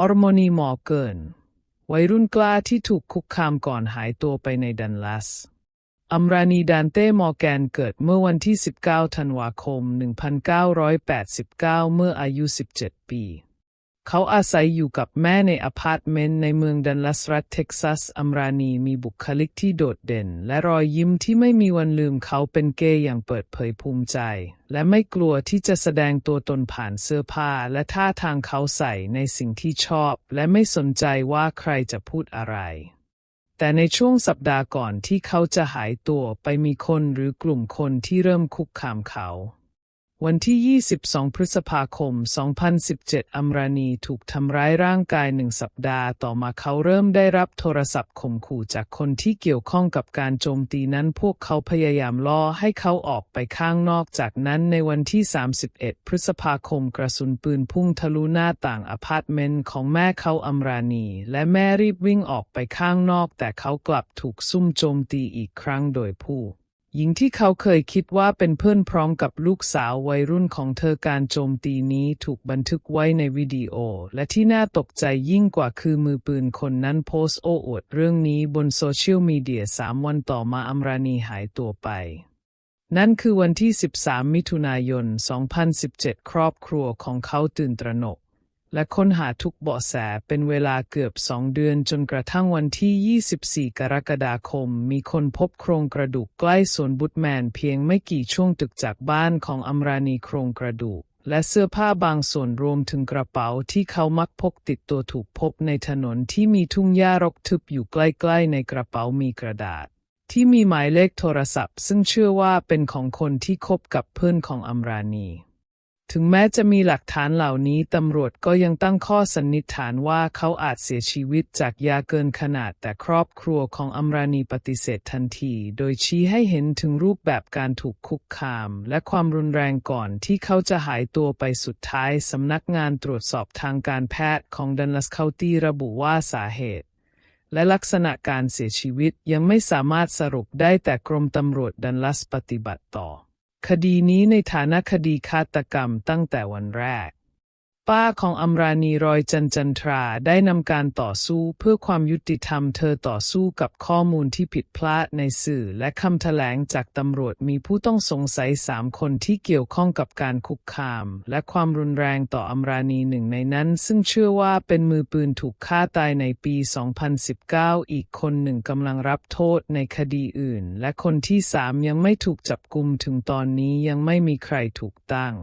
ออร์โมนีมอเกิน วัยรุ่นกล้าที่ถูกคุกคามก่อนหายตัวไปในดันลัสอัมรานีดานเต้มอร์แกนเกิดเมื่อวันที่ 19 ธันวาคม 1989 เมื่ออายุ 17 ปี เขาอาศัยอยู่กับแม่ในอพาร์ตเมนต์ในเมืองดันลัสรัฐเท็กซัสอัมรานีมีบุคลิกที่โดดเด่น และรอยยิ้มที่ไม่มีวันลืมเขาเป็นเกย์อย่างเปิดเผยภูมิใจ และไม่กลัวที่จะแสดงตัวตนผ่านเสื้อผ้า และท่าทางเขาใส่ในสิ่งที่ชอบ และไม่สนใจว่าใครจะพูดอะไรแต่ในช่วงสัปดาห์ก่อนที่เขาจะหายตัวไปมีคนหรือกลุ่มคนที่เริ่มคุกคามเขา วันที่ 22 พฤษภาคม 2017 อัมรานีถูกทำร้ายร่างกายหนึ่งสัปดาห์ ต่อมาเขาเริ่มได้รับโทรศัพท์ข่มขู่จากคนที่เกี่ยวข้องกับการโจมตีนั้น พวกเขาพยายามล่อให้เขาออกไปข้างนอก จากนั้นในวันที่ 31 พฤษภาคมกระสุนปืนพุ่งทะลุหน้าต่างอพาร์ตเมนต์ของแม่เขาอัมรานี และแม่รีบวิ่งออกไปข้างนอก แต่เขากลับถูกซุ่มโจมตีอีกครั้งโดยผู้ หญิงที่เขาเคยคิดว่าเป็นเพื่อนพร้อมกับลูกสาววัยรุ่นของเธอการโจมตีนี้ถูกบันทึกไว้ในวิดีโอ และที่น่าตกใจยิ่งกว่าคือมือปืนคนนั้นโพสต์โอ้อวดเรื่องนี้บนโซเชียลมีเดียสามวันต่อมาอัมรานีหายตัวไป นั่นคือวันที่ 13 มิถุนายน 2017 ครอบครัวของเขาตื่นตระหนก และค้นหาทุกเบาะแสเป็นเวลาเกือบสองเดือนจนกระทั่งวันที่ 24 กรกฎาคม มีคนพบโครงกระดูกใกล้สวนบุตแมนเพียงไม่กี่ช่วงตึกจากบ้านของอัมรานีโครงกระดูก และเสื้อผ้าบางส่วนรวมถึงกระเป๋าที่เขามักพกติดตัวถูกพบในถนนที่มีทุ่งหญ้ารกทึบอยู่ใกล้ๆ ในกระเป๋ามีกระดาษ ที่มีหมายเลขโทรศัพท์ ซึ่งเชื่อว่าเป็นของคนที่คบกับเพื่อนของอัมรานี ถึงแม้จะมีหลักฐานเหล่านี้ตำรวจก็ยังตั้งข้อสันนิษฐานว่าเขาอาจเสียชีวิตจากยาเกินขนาด แต่ครอบครัวของอัมรานีปฏิเสธทันที โดยชี้ให้เห็นถึงรูปแบบการถูกคุกคาม และความรุนแรงก่อนที่เขาจะหายตัวไปสุดท้ายสำนักงานตรวจสอบทางการแพทย์ของดันลัสเคาตี้ระบุว่าสาเหตุและลักษณะการเสียชีวิตยังไม่สามารถสรุปได้แต่กรมตำรวจดันลัสปฏิบัติต่อ คดีนี้ในฐานะคดีฆาตกรรมตั้งแต่วันแรก ป้าของอัมรานีรอยจันจันทราได้นำการต่อสู้เพื่อความยุติธรรมเธอต่อสู้กับข้อมูลที่ผิดพลาดในสื่อ และคำแถลงจากตำรวจมีผู้ต้องสงสัยสามคนที่เกี่ยวข้องกับการคุกคาม และความรุนแรงต่ออัมรานีหนึ่งในนั้น ซึ่งเชื่อว่าเป็นมือปืนถูกฆ่าตายในปี 2019 อีกคนหนึ่งกำลังรับโทษในคดีอื่น และคนที่สามยังไม่ถูกจับกุมถึงตอนนี้ยังไม่มีใครถูกตั้ง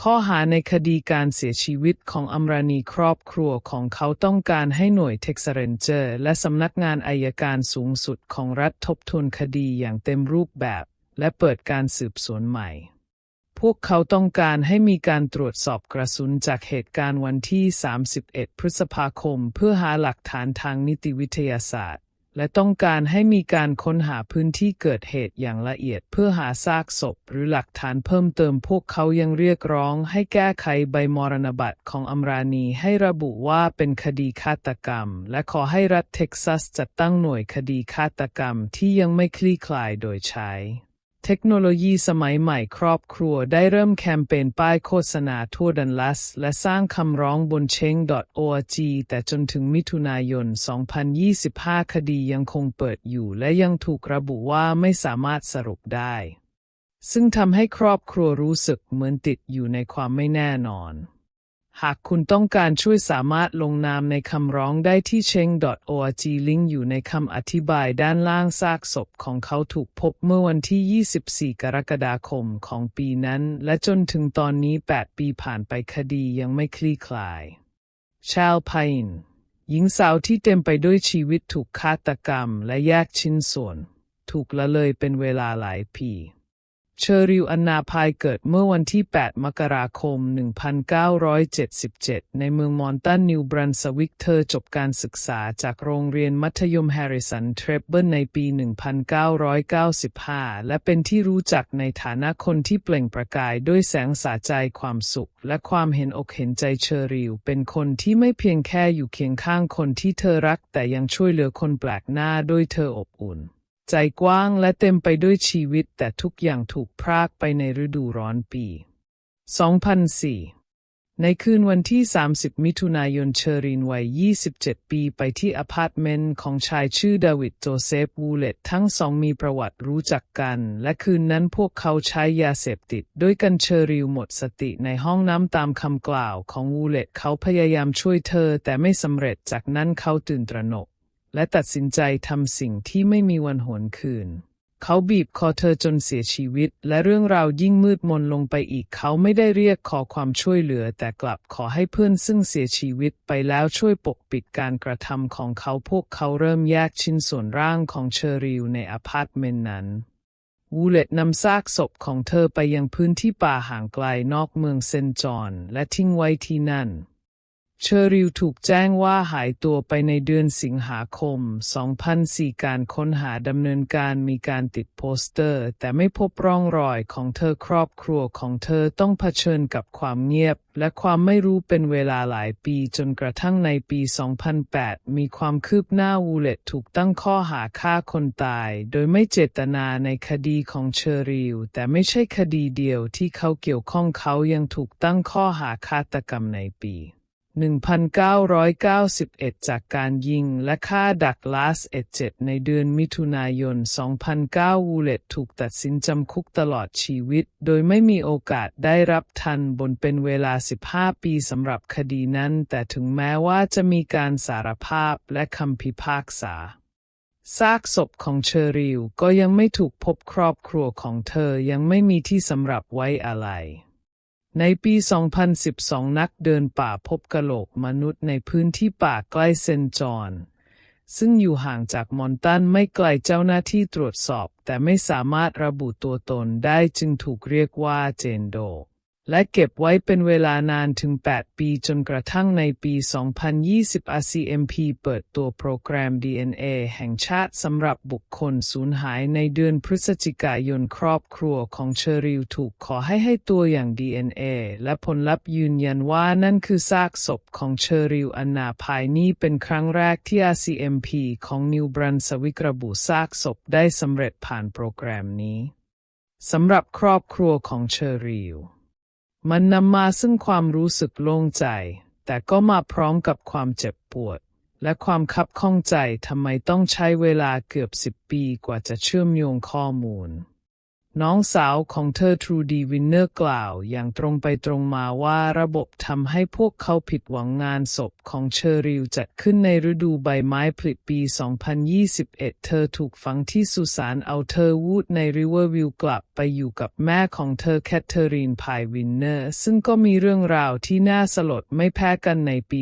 ข้อหาในคดีการเสียชีวิตของอัมรานีครอบครัวของเขาต้องการให้หน่วยเท็กซัสเรนเจอร์และสำนักงานอายการสูงสุดของรัฐทบทวนคดีอย่างเต็มรูปแบบ และเปิดการสืบสวนใหม่ พวกเขาต้องการให้มีการตรวจสอบกระสุนจากเหตุการณ์วันที่ 31 พฤษภาคม เพื่อหาหลักฐานทางนิติวิทยาศาสตร์ และต้องการให้มีการค้นหาพื้นที่เกิดเหตุอย่างละเอียดเพื่อหาซากศพหรือหลักฐานเพิ่มเติมพวกเขายังเรียกร้องให้แก้ไขใบมรณบัตรของอัมรานีให้ระบุว่าเป็นคดีฆาตกรรม และขอให้รัฐเท็กซัสจัดตั้งหน่วยคดีฆาตกรรมที่ยังไม่คลี่คลายโดยใช้ เทคโนโลยีสมัยใหม่ครอบครัวได้เริ่มแคมเปญป้ายโฆษณาทั่วดันลัส และสร้างคำร้องบนเชง .org แต่จนถึงมิถุนายน 2025 คดียังคงเปิดอยู่ และยังถูกระบุว่าไม่สามารถสรุปได้ ซึ่งทำให้ครอบครัวรู้สึกเหมือนติดอยู่ในความไม่แน่นอน หากคุณต้องการช่วยสามารถลงนามในคำร้องได้ที่ cheng.org ลิงก์อยู่ในคำอธิบายด้านล่างซากศพของเขาถูกพบเมื่อวันที่ 24 กรกฎาคมของปีนั้น และจนถึงตอนนี้ 8 ปีผ่านไปคดียังไม่คลี่คลาย ชาลพายน์หญิงสาวที่เต็มไปด้วยชีวิตถูกฆาตกรรมและแยกชิ้นส่วน ถูกละเลยเป็นเวลาหลายปี เชอริวอันนาพายเกิดเมื่อวันที่ 8 มกราคม 1977 ในเมืองมอนตันนิวบรันสวิก เธอจบการศึกษาจากโรงเรียนมัธยมแฮร์ริสันเทรเบิลในปี 1995 และเป็นที่รู้จักในฐานะคนที่เปล่งประกายด้วยแสงสาใจความสุข และความเห็นอกเห็นใจเชอริว เป็นคนที่ไม่เพียงแค่อยู่เคียงข้างคนที่เธอรัก แต่ยังช่วยเหลือคนแปลกหน้าด้วยเธออบอุ่น ใจกว้างและเต็มไปด้วยชีวิตแต่ทุกอย่างถูกพรากไปในฤดูร้อนปี 2004 ในคืนวันที่ 30 มิถุนายนเชอรีนวัย 27 ปีไปที่อพาร์ตเมนต์ของชายชื่อดาวิดโจเซฟวูเลตทั้งสองมีประวัติรู้จักกัน และคืนนั้นพวกเขาใช้ยาเสพติด ด้วยกันเชอริวหมดสติในห้องน้ำตามคำกล่าวของวูเลตเขาพยายามช่วยเธอแต่ไม่สำเร็จจากนั้นเขาตื่นตระหนก และตัดสินใจทำสิ่งที่ไม่มีวันหวนคืน เขาบีบคอเธอจนเสียชีวิต และเรื่องราวยิ่งมืดมนลงไปอีก เขาไม่ได้เรียกขอความช่วยเหลือ แต่กลับขอให้เพื่อนซึ่งเสียชีวิตไปแล้วช่วยปกปิดการกระทำของเขาพวกเขาเริ่มแยกชิ้นส่วนร่างของเชอริวในอพาร์ตเมนต์นั้นวูเลตนำซากศพของเธอไปยังพื้นที่ป่าห่างไกลนอกเมืองเซนจอนและทิ้งไว้ที่นั่น เชอริวถูกแจ้งว่าหายตัวไปในเดือนสิงหาคม 2004 การค้นหาดำเนินการมีการติดโปสเตอร์ แต่ไม่พบร่องรอยของเธอครอบครัวของเธอต้องเผชิญกับความเงียบ และความไม่รู้เป็นเวลาหลายปีจนกระทั่งในปี 2008 มีความคืบหน้าวูเลตถูกตั้งข้อหาฆ่าคนตาย โดยไม่เจตนาในคดีของเชอริวแต่ไม่ใช่คดีเดียวที่เขาเกี่ยวข้องเขายังถูกตั้งข้อหาฆาตกรรมในปี 1991 จากการยิงและฆ่าดักลาสเอเจตในเดือนมิถุนายน 2009 วูเลตถูกตัดสินจำคุกตลอดชีวิต โดยไม่มีโอกาสได้รับทันบนเป็นเวลา 15 ปีสำหรับคดีนั้น แต่ถึงแม้ว่าจะมีการสารภาพและคำพิพากษาซากศพของเชอริวก็ยังไม่ถูกพบครอบครัวของเธอยังไม่มีที่สำหรับไว้อะไร ในปี 2012 นักเดินป่าพบกะโหลกมนุษย์ในพื้นที่ป่าใกล้เซนจอนซึ่งอยู่ห่างจากมอนตันไม่ไกลเจ้าหน้าที่ตรวจสอบ แต่ไม่สามารถระบุตัวตนได้จึงถูกเรียกว่าเจนโด และเก็บไว้เป็นเวลานานถึง 8 ปีจนกระทั่งในปี 2020 RCMP เปิดตัวโปรแกรม DNA แห่งชาติสำหรับบุคคลสูญหายในเดือนพฤศจิกายนครอบครัวของเชอริวถูกขอให้ให้ตัวอย่าง DNA และผลลัพธ์ยืนยันว่านั่นคือซากศพของเชอริวอันนาภายนี้เป็นครั้งแรกที่ RCMP ของนิวบรันสวิกระบุซากศพได้สำเร็จผ่านโปรแกรมนี้สำหรับครอบครัวของเชอริว มันนำมาซึ่งความรู้สึกโล่งใจ แต่ก็มาพร้อมกับความเจ็บปวด และความคับข้องใจทำไมต้องใช้เวลาเกือบสิบปีกว่าจะเชื่อมโยงข้อมูล น้องสาวของเธอทรูดีวินเนอร์กล่าวอย่างตรงไปตรงมาว่าระบบทำให้พวกเขาผิดหวังงานศพของเชอริวจัดขึ้นในฤดูใบไม้ผลิปี 2021 เธอถูกฝังที่สุสานเอาเธอวูดในริเวอร์วิวกลับไปอยู่กับแม่ของเธอแคทเธอรีนพายวินเนอร์ ซึ่งก็มีเรื่องราวที่น่าสลดไม่แพ้กันในปี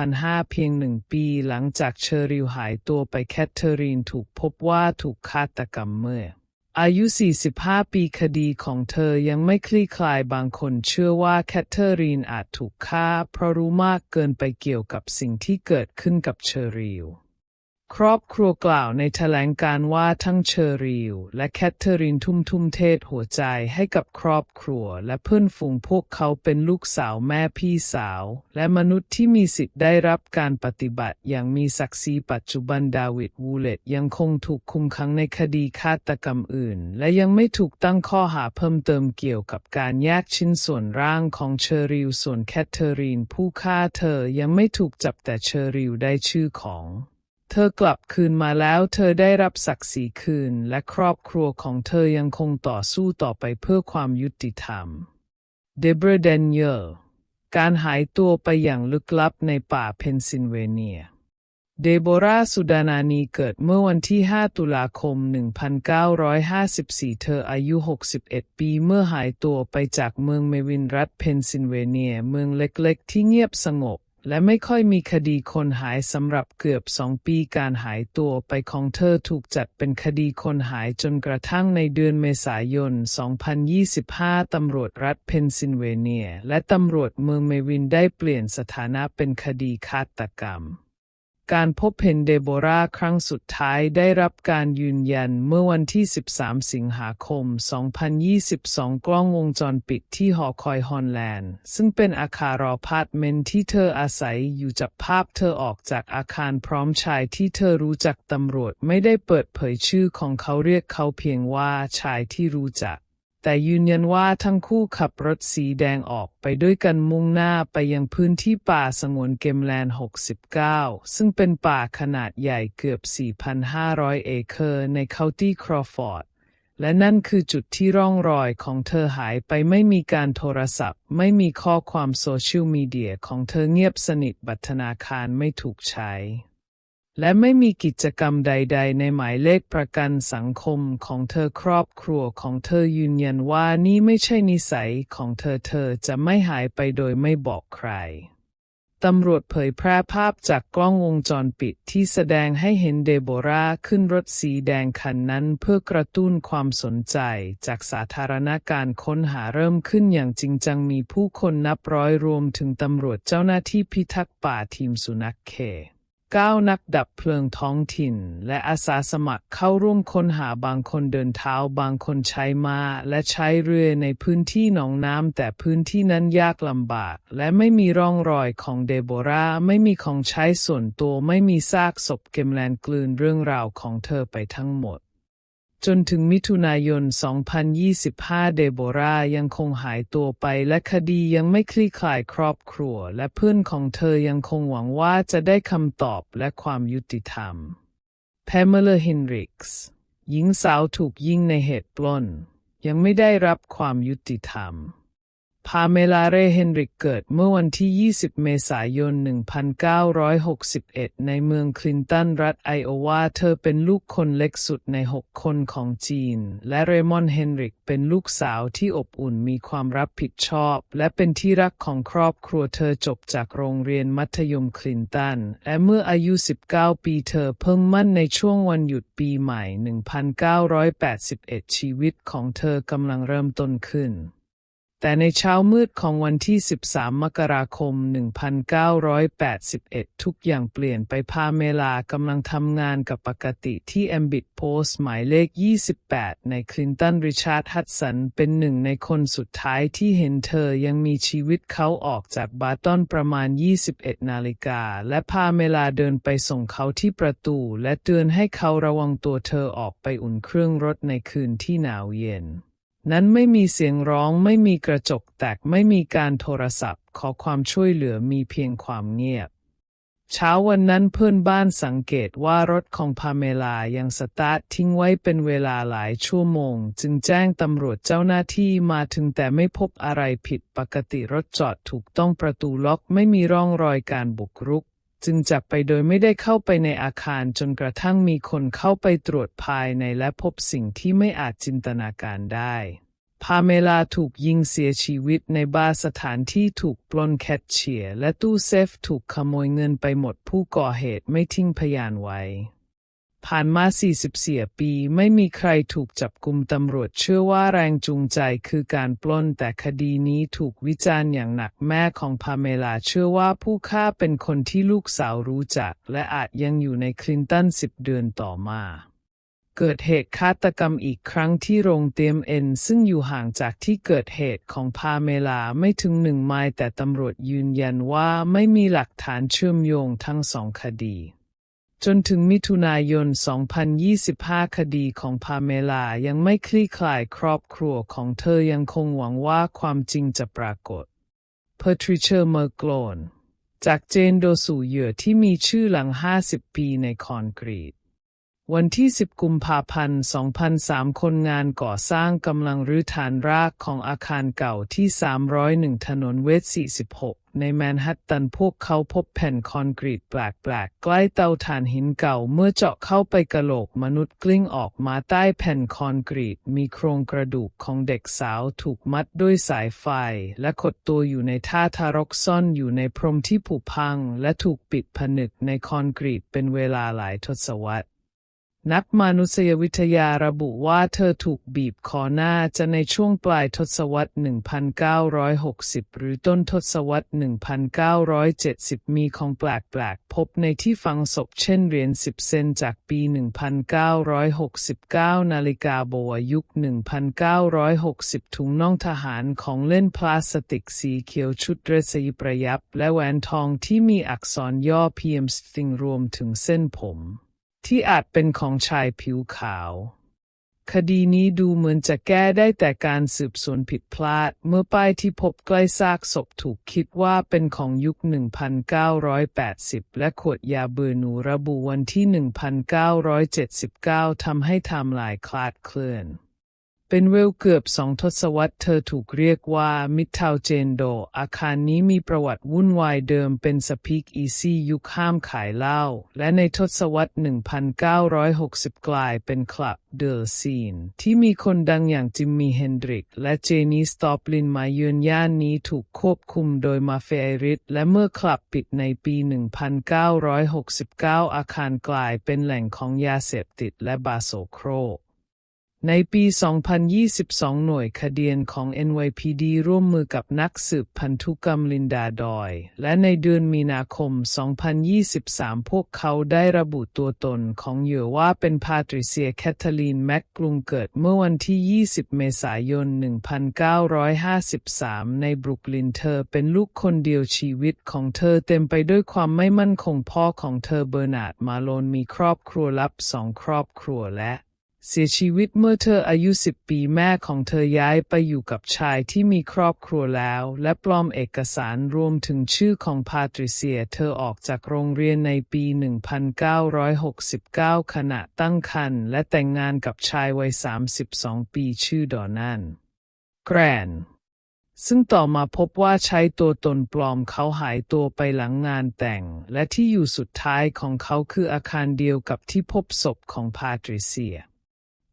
2005 เพียงหนึ่งปีหลังจากเชอริวหายตัวไปแคทเธอรีนถูกพบว่าถูกฆาตกรรมเมื่อ อายุ 45 ปีคดีของเธอยังไม่คลี่คลายบางคนเชื่อว่าแคทเธอรีนอาจถูกฆ่า เพราะรู้มากเกินไปเกี่ยวกับสิ่งที่เกิดขึ้นกับเชอริล ครอบครัวกล่าวในแถลงการว่าทั้งเชอริลและแคทเธอรีนทุ่มทุ่มเทศหัวใจให้กับครอบครัวและเพื่อนฝูงพวกเขาเป็นลูกสาวแม่พี่สาว และมนุษย์ที่มีสิทธิ์ได้รับการปฏิบัติอย่างมีศักดิ์ศรีปัจจุบันดาวิดวูเลตยังคงถูกคุมขังในคดีฆาตกรรมอื่น และยังไม่ถูกตั้งข้อหาเพิ่มเติมเกี่ยวกับการแยกชิ้นส่วนร่างของเชอริลส่วนแคทเธอรีนผู้ฆ่าเธอยังไม่ถูกจับแต่เชอริลได้ชื่อของ เธอกลับคืนมาแล้วเธอได้รับศักดิ์ศรีคืน และครอบครัวของเธอยังคงต่อสู้ต่อไปเพื่อความยุติธรรม เดบราเดนเยลการหายตัวไปอย่างลึกลับในป่าเพนซิลเวเนีย เดโบราสุดานานีเกิดเมื่อวันที่ 5 ตุลาคม 1954 เธออายุ 61 ปีเมื่อหายตัวไปจากเมืองเมวินรัฐเพนซิลเวเนีย เมืองเล็กๆ ที่เงียบสงบ และไม่ค่อยมีคดีคนหายสำหรับเกือบสองปีการหายตัวไปของเธอถูกจัดเป็นคดีคนหายจนกระทั่งในเดือนเมษายน 2025 ตำรวจรัฐเพนซิลเวเนีย และตำรวจเมืองเมวินได้เปลี่ยนสถานะเป็นคดีฆาตกรรม การพบเห็นเดโบราครั้งสุดท้ายได้รับการยืนยันเมื่อวันที่ 13 สิงหาคม 2022 กล้องวงจรปิดที่หอคอยฮอนแลนด์ ซึ่งเป็นอาคารอพาร์ตเมนต์ที่เธออาศัยอยู่จับภาพเธอออกจากอาคารพร้อมชายที่เธอรู้จักตำรวจไม่ได้เปิดเผยชื่อของเขาเรียกเขาเพียงว่าชายที่รู้จัก แต่ยืนยันว่าทั้งคู่ขับรถสีแดงออกไปด้วยกันมุ่งหน้าไปยังพื้นที่ป่าสงวนเกมแลนด์ 69 ซึ่งเป็นป่าขนาดใหญ่เกือบ 4,500 เอเคอร์ในเคาน์ตี้ครอฟอร์ด และนั่นคือจุดที่ร่องรอยของเธอหายไปไม่มีการโทรศัพท์ ไม่มีข้อความโซเชียลมีเดียของเธอเงียบสนิทบัตรธนาคารไม่ถูกใช้ และไม่มีกิจกรรมใด ๆ ในหมายเลขประกันสังคมของเธอครอบครัวของเธอยืนยันว่านี่ไม่ใช่นิสัยของเธอเธอจะไม่หายไปโดยไม่บอกใคร ตำรวจเผยแพร่ภาพจากกล้องวงจรปิดที่แสดงให้เห็นเดโบราขึ้นรถสีแดงคันนั้นเพื่อกระตุ้นความสนใจจากสาธารณการค้นหาเริ่มขึ้นอย่างจริงจังมีผู้คนนับร้อยรวมถึงตำรวจเจ้าหน้าที่พิทักษ์ป่าทีมสุนัขเค ก้านักดับเพลิงท้องถิ่น และอาสาสมัครเข้าร่วมค้นหาบางคนเดินเท้าบางคนใช้มา้าและใช้เรือในพื้นที่หนองน้ำแต่พื้นที่นั้นยากลำบาก และไม่มีร่องรอยของเดโบราไม่มีของใช้ส่วนตัวไม่มีซากศพเกมแลนกลืนเรื่องราวของเธอไปทั้งหมด จนถึงมิถุนายน 2025 เดโบรายังคงหายตัวไปและคดียังไม่คลี่คลายครอบครัว และเพื่อนของเธอยังคงหวังว่าจะได้คำตอบและความยุติธรรม แพมเลอร์เฮนริกส์ หญิงสาวถูกยิงในเหตุปล้น ยังไม่ได้รับความยุติธรรม พาเมลาเรเฮนริกเกิดเมื่อวันที่ 20 เมษายน 1961 ในเมืองคลินตัน รัฐไอโอวา เธอเป็นลูกคนเล็กสุดใน 6 คนของจีน และเรมอนเฮนริกเป็นลูกสาวที่อบอุ่นมีความรับผิดชอบ และเป็นที่รักของครอบครัวเธอจบจากโรงเรียนมัธยมคลินตัน และเมื่ออายุ 19 ปีเธอเพิ่งมั่นในช่วงวันหยุดปีใหม่ 1981 ชีวิตของเธอกำลังเริ่มต้นขึ้น แต่ในเช้ามืดของวันที่ 13 มกราคม 1981 ทุกอย่างเปลี่ยนไปพาเมลากำลังทำงานกับปกติที่แอมบิ t โพสต์หมายเลข 28 ในคลินตันริชาร์ดฮัดสันเป็นหนึ่งในคนสุดท้ายที่เห็นเธอยังมีชีวิตเขาออกจากบาร์ตันประมาณ 21 นาฬิกา และพาเมลาเดินไปส่งเขาที่ประตู และเตือนให้เขาระวังตัวเธอออกไปอุ่นเครื่องรถในคืนที่หนาวเย็น นั้นไม่มีเสียงร้องไม่มีกระจกแตกไม่มีการโทรศัพท์ ขอความช่วยเหลือมีเพียงความเงียบ เช้าวันนั้นเพื่อนบ้านสังเกตว่ารถของพาเมลายังสตาร์ททิ้งไว้เป็นเวลาหลายชั่วโมง จึงแจ้งตำรวจเจ้าหน้าที่มาถึงแต่ไม่พบอะไรผิดปกติรถจอดถูกต้องประตูล็อกไม่มีร่องรอยการบุกรุก จึงจับไปโดยไม่ได้เข้าไปในอาคารจนกระทั่งมีคนเข้าไปตรวจภายในและพบสิ่งที่ไม่อาจจินตนาการได้ พาเมลาถูกยิงเสียชีวิตในบาร์สถานที่ถูกปล้นแคชเชียร์และตู้เซฟถูกขโมยเงินไปหมดผู้ก่อเหตุไม่ทิ้งพยานไว้ ผ่านมา 44 ปี ไม่มีใครถูกจับกุมตำรวจเชื่อว่าแรงจูงใจคือการปล้น แต่คดีนี้ถูกวิจารณ์อย่างหนักแม่ของพาเมลาเชื่อว่าผู้ฆ่าเป็นคนที่ลูกสาวรู้จัก และอาจยังอยู่ในคลินตันสิบเดือนต่อมาเกิดเหตุฆาตกรรมอีกครั้งที่โรงเตรียมเอ็น ซึ่งอยู่ห่างจากที่เกิดเหตุของพาเมลาไม่ถึงหนึ่งไมล์แต่ตำรวจยืนยันว่าไม่มีหลักฐานเชื่อมโยงทั้งสองคดี จนถึงมิถุนายน 2025 คดีของพาเมลายังไม่คลี่คลายครอบครัวของเธอยังคงหวังว่าความจริงจะปรากฏ p a t r i c i a m e r g l o n จากเจนโดสู่เหยื่อที่มีชื่อหลัง 50 ปีในคอนกรีต วันที่ 10 กุมภาพันธ์ 2003 คนงานก่อสร้างกำลังรื้อฐานรากของอาคารเก่าที่ 301 ถนนเวสต์46 ในแมนฮัตตันพวกเขาพบแผ่นคอนกรีตแปลกๆ ใกล้เตาถ่านหินเก่าเมื่อเจาะเข้าไปกะโหลกมนุษย์กลิ้งออกมาใต้แผ่นคอนกรีต มีโครงกระดูกของเด็กสาวถูกมัดด้วยสายไฟ และขดตัวอยู่ในท่าทารกซ่อนอยู่ในพรมที่ผุพัง และถูกปิดผนึกในคอนกรีตเป็นเวลาหลายทศวรรษ นักมนุษยวิทยาระบุว่าเธอถูกบีบคอหน้าจะในช่วงปลายทศวรรษ 1960 หรือต้นทศวรรษ 1970 มีของแปลกๆพบในที่ฝังศพเช่นเหรียญ10 เซนจากปี 1969 นาฬิกาโบวยุค 1960 ถุงน่องทหารของเล่นพลาสติกสีเขียวชุดเดรสยประยับ และแหวนทองที่มีอักษรย่อ PM สติงรวมถึงเส้นผม ที่อาจเป็นของชายผิวขาว คดีนี้ดูเหมือนจะแก้ได้แต่การสืบสวนผิดพลาด เมื่อป้ายที่พบใกล้ซากศพถูกคิดว่าเป็นของยุค 1980 และขวดยาเบอร์นูระบุวันที่ 1979ทำให้ไทม์ไลน์คลาดเคลื่อน เป็นเวลเกือบสองทศวรรษเธอถูกเรียกว่ามิทาวเจนโด อาคารนี้มีประวัติวุ่นวายเดิมเป็นสปีกอีซี่ยุคห้ามขายเหล้าและในทศวรรษ 1960 กลายเป็นคลับเดอร์ซีน ที่มีคนดังอย่างจิมมี่เฮนดริก และเจนีสตอปลินมาเยือนย่านนี้ถูกควบคุมโดยมาเฟียริสและเมื่อคลับปิดในปี 1969 อาคารกลายเป็นแหล่งของยาเสพติดและบาโซโครก ในปี 2022 หน่วยคดียนของ NYPD ร่วมมือกับนักสืบพันธุกรรมลินดาดอย และในเดือนมีนาคม 2023 พวกเขาได้ระบุตัวตนของเหยื่อว่าเป็นพาตริเซียแคทเธอรีนแม็กกลุงเกิดเมื่อวันที่ 20 เมษายน 1953 ในบรุกลินเธอเป็นลูกคนเดียวชีวิตของเธอเต็มไปด้วยความไม่มั่นคงพ่อของเธอเบอร์นาร์ดมาโลนมีครอบครัวลับสองครอบครัวและ เสียชีวิตเมื่อเธออายุ 10 ปีแม่ของเธอย้ายไปอยู่กับชายที่มีครอบครัวแล้ว และปลอมเอกสารรวมถึงชื่อของพาตริเซีย เธอออกจากโรงเรียนในปี 1969 ขณะตั้งครรภ์และแต่งงานกับชายวัย 32 ปีชื่อดอนันแกรนซึ่งต่อมาพบว่าใช้ตัวตนปลอมเขาหายตัวไปหลังงานแต่ง และที่อยู่สุดท้ายของเขาคืออาคารเดียวกับที่พบศพของพาตริเซีย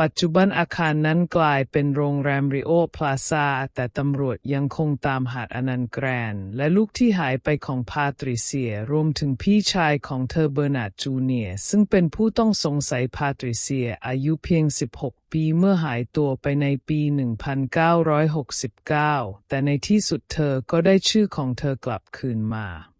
ปัจจุบันอาคารนั้นกลายเป็นโรงแรมริโอพลาซาแต่ตำรวจยังคงตามหาอนันต์แกรน และลูกที่หายไปของพาตริเซีย รวมถึงพี่ชายของเธอเบอร์นาจูเนีย ซึ่งเป็นผู้ต้องสงสัยพาตริเซียอายุเพียง 16 ปีเมื่อหายตัวไปในปี 1969 แต่ในที่สุดเธอก็ได้ชื่อของเธอกลับคืนมา